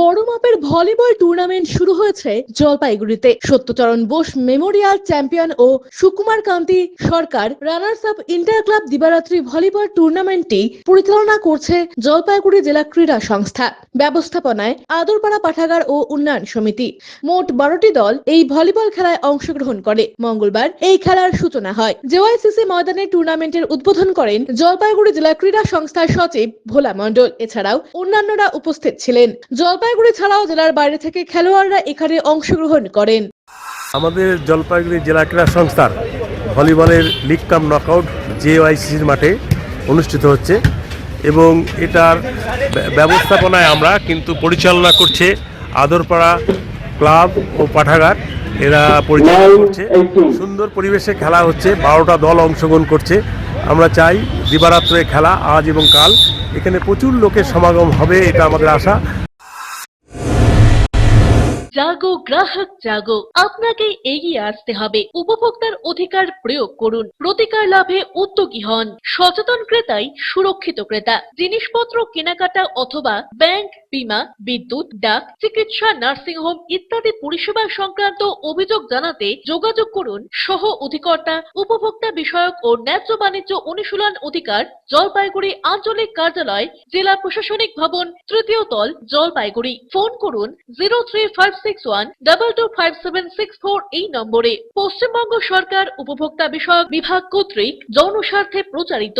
বড় মাপের volleyball tournament শুরু হয়েছে জলপাইগুড়িতে। সত্যচরণ বোস মেমোরিয়াল চ্যাম্পিয়ন ও Sukumar Kanti Sarkar runners up inter club দিবারাত্রি volleyball টুর্নামেন্টটি পরিচালনা করছে জলপাইগুড়ি জেলা ক্রীড়া সংস্থা। ব্যবস্থাপনায় আদরপাড়া পাঠাগার ও উন্নয়ন সমিতি। মোট বারোটি দল এই ভলিবল খেলায় অংশগ্রহণ করে। মঙ্গলবার এই খেলার সূচনা হয়। জেওয়াইসিসি ময়দানে টুর্নামেন্টের উদ্বোধন করেন জলপাইগুড়ি জেলা ক্রীড়া সংস্থার সচিব ভোলা মণ্ডল। এছাড়াও অন্যান্যরা উপস্থিত ছিলেন। জলপাইগুড়ি ছাড়াও জেলার বাইরে থেকে খেলোয়াড়রা এখানে অংশগ্রহণ করেন। আমাদের জলপাইগুড়ি জেলা ক্রীড়া সংস্থার ভলিবলের লিগ কাম নকআউট জেওয়াইসির মাঠে অনুষ্ঠিত হচ্ছে। এবং এটার ব্যবস্থাপনায় আমরা কিন্তু পরিচালনা করছে আদরপাড়া ক্লাব ও পাঠাগার। এরা পরিচালনা করছে। সুন্দর পরিবেশে খেলা হচ্ছে বারোটা দল অংশগ্রহণ করছে। আমরা চাই দিবারাত্রে খেলা আজ এবং কাল। এখানে প্রচুর লোকের সমাগম হবে এটা আমাদের আশা। জাগো, গ্রাহক জাগো। আপনাকে এগিয়ে আসতে হবে। উপভোক্তার অধিকার প্রয়োগ করুন। প্রতিকার লাভে উদ্যোগী হন। সচেতন ক্রেতাই সুরক্ষিত ক্রেতা। জিনিসপত্র কেনাকাটা অথবা ব্যাংক বীমা, বিদ্যুৎ, ডাক, চিকিৎসা নার্সিং হোম ইত্যাদি পরিষেবা সংক্রান্ত অভিযোগ জানাতে যোগাযোগ করুন সহ অধিকর্তা, উপভোক্তা বিষয়ক ও ন্যায্য বাণিজ্য অনুশীলন অধিকার, জলপাইগুড়ি আঞ্চলিক কার্যালয়, জেলা প্রশাসনিক ভবন, তৃতীয় তল, জলপাইগুড়ি। ফোন করুন zero three five six one double two five seven six four এই নম্বরে। পশ্চিমবঙ্গ সরকার উপভোক্তা বিষয়ক বিভাগ কর্তৃক জনস্বার্থে প্রচারিত।